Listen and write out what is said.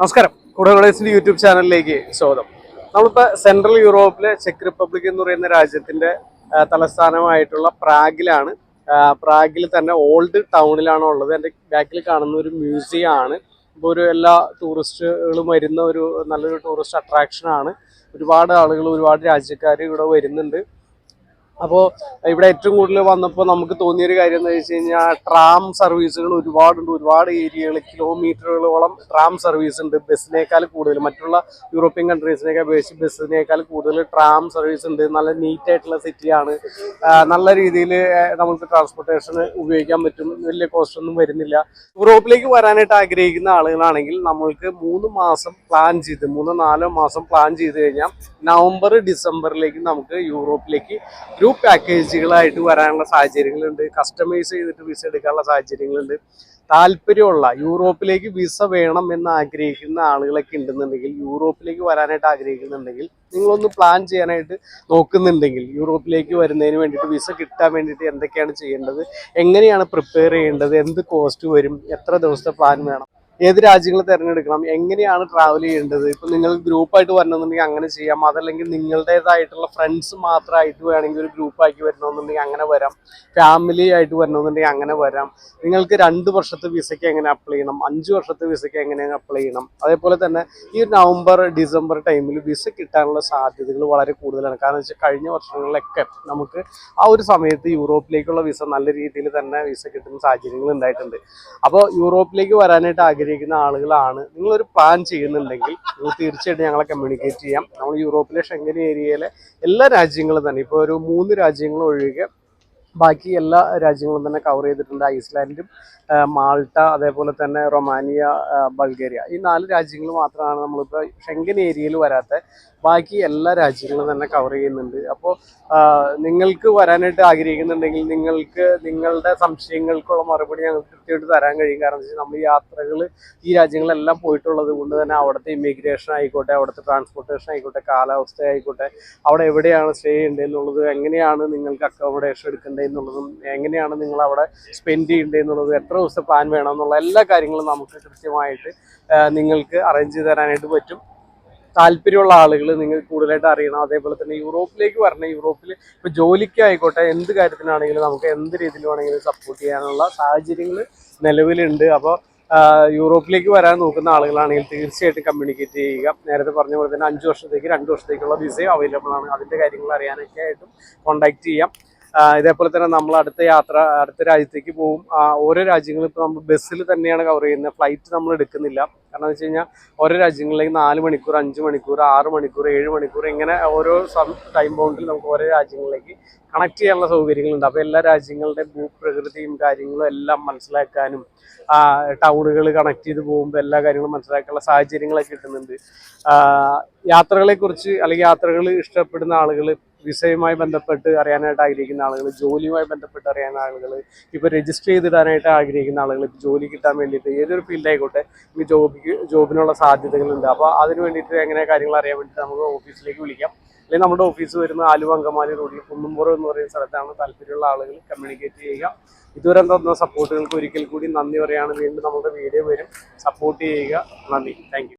നമസ്കാരം. കുടകളേസിന്റെ യൂട്യൂബ് ചാനലിലേക്ക് സ്വാഗതം. നമ്മളിപ്പോ സെൻട്രൽ യൂറോപ്പിലെ ചെക്ക് റിപ്പബ്ലിക് എന്ന് പറയുന്ന രാജ്യത്തിന്റെ ആ, തലസ്ഥാനമായിട്ടുള്ള പ്രാഗിലാണ്. പ്രാഗിൽ തന്നെ ഓൾഡ് ടൗണിലാണ് ഉള്ളത്. എന്റെ ബാക്കിൽ കാണുന്ന ഒരു മ്യൂസിയം ആണ്. ഇപ്പോൾ ഒരു എല്ലാ ടൂറിസ്റ്റുകളും വരുന്ന ഒരു നല്ലൊരു ടൂറിസ്റ്റ് അട്രാക്ഷൻ ആണ്. ഒരുപാട് ആളുകൾ ഒരുപാട് രാജ്യക്കാർ ഇവിടെ വരുന്നുണ്ട്. അപ്പോൾ ഇവിടെ ഏറ്റവും കൂടുതൽ വന്നപ്പോൾ നമുക്ക് തോന്നിയൊരു കാര്യം എന്താ വെച്ച് കഴിഞ്ഞാൽ ട്രാം സർവീസുകൾ ഒരുപാടുണ്ട്. ഒരുപാട് ഏരിയകൾ കിലോമീറ്ററുകളോളം ട്രാം സർവീസ് ഉണ്ട്. ബസ്സിനേക്കാൾ കൂടുതൽ. മറ്റുള്ള യൂറോപ്യൻ കൺട്രീസിനേക്കാൾ അപേക്ഷിച്ച് ബസ്സിനേക്കാൾ കൂടുതൽ ട്രാം സർവീസ് ഉണ്ട്. നല്ല നീറ്റ് ആയിട്ടുള്ള സിറ്റിയാണ് നല്ല രീതിയിൽ നമുക്ക് ട്രാൻസ്പോർട്ടേഷൻ ഉപയോഗിക്കാൻ പറ്റും. വലിയ കോസ്റ്റ് ഒന്നും വരുന്നില്ല. യൂറോപ്പിലേക്ക് വരാനായിട്ട് ആഗ്രഹിക്കുന്ന ആളുകളാണെങ്കിൽ നമ്മൾക്ക് മൂന്ന് മാസം പ്ലാൻ ചെയ്ത് മൂന്നോ നാലോ മാസം പ്ലാൻ ചെയ്ത് കഴിഞ്ഞാൽ നവംബർ ഡിസംബറിലേക്ക് നമുക്ക് യൂറോപ്പിലേക്ക് ഗ്രൂപ്പ് പാക്കേജുകളായിട്ട് വരാനുള്ള സാഹചര്യങ്ങളുണ്ട്. കസ്റ്റമൈസ് ചെയ്തിട്ട് വിസ എടുക്കാനുള്ള സാഹചര്യങ്ങളുണ്ട്. താല്പര്യമുള്ള യൂറോപ്പിലേക്ക് വിസ വേണം എന്ന് ആഗ്രഹിക്കുന്ന ആളുകളൊക്കെ ഉണ്ടെന്നുണ്ടെങ്കിൽ യൂറോപ്പിലേക്ക് വരാനായിട്ട് ആഗ്രഹിക്കുന്നുണ്ടെങ്കിൽ നിങ്ങളൊന്ന് പ്ലാൻ ചെയ്യാനായിട്ട് നോക്കുന്നുണ്ടെങ്കിൽ യൂറോപ്പിലേക്ക് വരുന്നതിന് വേണ്ടിയിട്ട് വിസ കിട്ടാൻ വേണ്ടിയിട്ട് എന്തൊക്കെയാണ് ചെയ്യേണ്ടത്? എങ്ങനെയാണ് പ്രിപ്പയർ ചെയ്യേണ്ടത്? എന്ത് കോസ്റ്റ് വരും? എത്ര ദിവസത്തെ പ്ലാൻ വേണം? ഏത് രാജ്യങ്ങൾ തിരഞ്ഞെടുക്കണം എങ്ങനെയാണ് ട്രാവൽ ചെയ്യേണ്ടത്? ഇപ്പം നിങ്ങൾ ഗ്രൂപ്പായിട്ട് വരണമെന്നുണ്ടെങ്കിൽ അങ്ങനെ ചെയ്യാം. അതല്ലെങ്കിൽ നിങ്ങളുടേതായിട്ടുള്ള ഫ്രണ്ട്സ് മാത്രമായിട്ട് വേണമെങ്കിൽ ഒരു ഗ്രൂപ്പാക്കി വരണമെന്നുണ്ടെങ്കിൽ അങ്ങനെ വരാം. ഫാമിലി ആയിട്ട് വരണമെന്നുണ്ടെങ്കിൽ അങ്ങനെ വരാം. നിങ്ങൾക്ക് രണ്ട് വർഷത്തെ വിസയ്ക്ക് എങ്ങനെ അപ്ലൈ ചെയ്യണം? അഞ്ച് വർഷത്തെ വിസയ്ക്ക് എങ്ങനെ അപ്ലൈ ചെയ്യണം? അതേപോലെ തന്നെ ഈ നവംബർ ഡിസംബർ ടൈമിൽ വിസ കിട്ടാനുള്ള സാധ്യതകൾ വളരെ കൂടുതലാണ്. കാരണം വെച്ചാൽ കഴിഞ്ഞ വർഷങ്ങളിലൊക്കെ നമുക്ക് ആ ഒരു സമയത്ത് യൂറോപ്പിലേക്കുള്ള വിസ നല്ല രീതിയിൽ തന്നെ വിസ കിട്ടുന്ന സാഹചര്യങ്ങൾ ഉണ്ടായിട്ടുണ്ട്. അപ്പോൾ യൂറോപ്പിലേക്ക് വരാനായിട്ട് ആഗ്രഹിക്കുന്ന ആളുകളാണ്. നിങ്ങളൊരു പ്ലാൻ ചെയ്യുന്നുണ്ടെങ്കിൽ നിങ്ങൾ തീർച്ചയായിട്ടും ഞങ്ങളെ കമ്മ്യൂണിക്കേറ്റ് ചെയ്യാം. നമ്മൾ യൂറോപ്പിലെ ഷെങ്കൻ ഏരിയയിലെ എല്ലാ രാജ്യങ്ങളും തന്നെ. ഇപ്പോൾ ഒരു മൂന്ന് രാജ്യങ്ങൾ ഒഴികെ ബാക്കി എല്ലാ രാജ്യങ്ങളും തന്നെ കവർ ചെയ്തിട്ടുണ്ട്. ഐസ്ലാൻഡും മാൾട്ട അതേപോലെ തന്നെ റൊമാനിയ ബൾഗേറിയ ഈ നാല് രാജ്യങ്ങൾ മാത്രമാണ് നമ്മളിപ്പോൾ ഷെങ്കൻ ഏരിയയിൽ വരാത്ത. ബാക്കി എല്ലാ രാജ്യങ്ങളും തന്നെ കവർ ചെയ്യുന്നുണ്ട്. അപ്പോൾ നിങ്ങൾക്ക് വരാനായിട്ട് ആഗ്രഹിക്കുന്നുണ്ടെങ്കിൽ നിങ്ങൾക്ക് നിങ്ങളുടെ സംശയങ്ങൾക്കുള്ള മറുപടി ഞങ്ങൾക്ക് കൃത്യമായിട്ട് തരാൻ കഴിയും. കാരണം വെച്ചാൽ നമ്മൾ യാത്രകൾ ഈ രാജ്യങ്ങളെല്ലാം പോയിട്ടുള്ളത് കൊണ്ട് തന്നെ അവിടുത്തെ ഇമിഗ്രേഷൻ ആയിക്കോട്ടെ അവിടുത്തെ ട്രാൻസ്പോർട്ടേഷൻ ആയിക്കോട്ടെ കാലാവസ്ഥ ആയിക്കോട്ടെ അവിടെ എവിടെയാണ് സ്റ്റേ ചെയ്യേണ്ടത് എന്നുള്ളത് എങ്ങനെയാണ് നിങ്ങൾക്ക് അക്കോമഡേഷൻ എടുക്കേണ്ടതെന്നുള്ളതും എങ്ങനെയാണ് നിങ്ങൾ അവിടെ സ്പെൻഡ് ചെയ്യേണ്ടത് എന്നുള്ളത് എത്ര ദിവസത്തെ പ്ലാൻ വേണം എന്നുള്ള എല്ലാ കാര്യങ്ങളും നമുക്ക് കൃത്യമായിട്ട് നിങ്ങൾക്ക് അറേഞ്ച് ചെയ്ത് തരാനായിട്ട് പറ്റും. താല്പര്യമുള്ള ആളുകൾ നിങ്ങൾ കൂടുതലായിട്ട് അറിയണം. അതേപോലെ തന്നെ യൂറോപ്പിലേക്ക് വരണം. യൂറോപ്പിൽ ഇപ്പോൾ ജോലിക്കായിക്കോട്ടെ എന്ത് കാര്യത്തിനാണെങ്കിലും നമുക്ക് എന്ത് രീതിയിൽ വേണമെങ്കിലും സപ്പോർട്ട് ചെയ്യാനുള്ള സാഹചര്യങ്ങൾ നിലവിലുണ്ട്. അപ്പോൾ യൂറോപ്പിലേക്ക് വരാൻ നോക്കുന്ന ആളുകളാണെങ്കിൽ തീർച്ചയായിട്ടും കമ്മ്യൂണിക്കേറ്റ് ചെയ്യുക. നേരത്തെ പറഞ്ഞ പോലെ തന്നെ അഞ്ച് വർഷത്തേക്ക് രണ്ട് വർഷത്തേക്കുള്ള വിസയും അവൈലബിൾ ആണ്. അതിന്റെ കാര്യങ്ങൾ അറിയാനൊക്കെ ആയിട്ടും കോൺടാക്ട് ചെയ്യാം. ഇതേപോലെ തന്നെ നമ്മൾ അടുത്ത യാത്ര അടുത്ത രാജ്യത്തേക്ക് പോകും ഓരോ രാജ്യങ്ങളും ഇപ്പോൾ നമ്മൾ ബസ്സിൽ തന്നെയാണ് കവർ ചെയ്യുന്നത്. ഫ്ലൈറ്റ് നമ്മൾ എടുക്കുന്നില്ല. കാരണം എന്ന് വെച്ച് കഴിഞ്ഞാൽ ഓരോ രാജ്യങ്ങളിലേക്ക് നാല് മണിക്കൂർ അഞ്ച് മണിക്കൂർ ആറ് മണിക്കൂർ ഏഴ് മണിക്കൂർ ഇങ്ങനെ ഓരോ ടൈം ബൗണ്ടിൽ നമുക്ക് ഓരോ രാജ്യങ്ങളിലേക്ക് കണക്ട് ചെയ്യാനുള്ള സൗകര്യങ്ങളുണ്ട്. അപ്പോൾ എല്ലാ രാജ്യങ്ങളുടെ ഭൂപ്രകൃതിയും കാര്യങ്ങളും എല്ലാം മനസ്സിലാക്കാനും ടൗണുകൾ കണക്ട് ചെയ്ത് പോകുമ്പോൾ എല്ലാ കാര്യങ്ങളും മനസ്സിലാക്കാനുള്ള സാഹചര്യങ്ങളൊക്കെ കിട്ടുന്നുണ്ട്. യാത്രകളെക്കുറിച്ച് അല്ലെങ്കിൽ യാത്രകൾ ഇഷ്ടപ്പെടുന്ന ആളുകൾ വിസയുമായി ബന്ധപ്പെട്ട് അറിയാനായിട്ട് ആഗ്രഹിക്കുന്ന ആളുകൾ ജോലിയുമായി ബന്ധപ്പെട്ട് അറിയാൻ ആളുകൾ ഇപ്പോൾ രജിസ്റ്റർ ചെയ്തിടാനായിട്ട് ആഗ്രഹിക്കുന്ന ആളുകൾ ജോലി കിട്ടാൻ വേണ്ടിയിട്ട് ഏതൊരു ഫീൽഡായിക്കോട്ടെ ഈ ജോബിക്ക് ജോബിനുള്ള സാധ്യതകളുണ്ട്. അപ്പോൾ അതിന് വേണ്ടിയിട്ട് എങ്ങനെ കാര്യങ്ങൾ അറിയാൻ വേണ്ടിയിട്ട് നമുക്ക് ഓഫീസിലേക്ക് വിളിക്കാം. അല്ലെങ്കിൽ നമ്മുടെ ഓഫീസ് വരുന്ന ആലുവ അങ്കമാലി റോഡിൽ കുന്നുംപുറം എന്ന് പറയുന്ന സ്ഥലത്താണ് താല്പര്യമുള്ള ആളുകൾ കമ്മ്യൂണിക്കേറ്റ് ചെയ്യുക. ഇതുവരെ തന്ന സപ്പോർട്ടുകൾക്ക് ഒരിക്കൽ കൂടി നന്ദി പറയുകയാണ്. വീണ്ടും നമ്മുടെ വീഡിയോ വരും. സപ്പോർട്ട് ചെയ്യുക. നന്ദി. താങ്ക്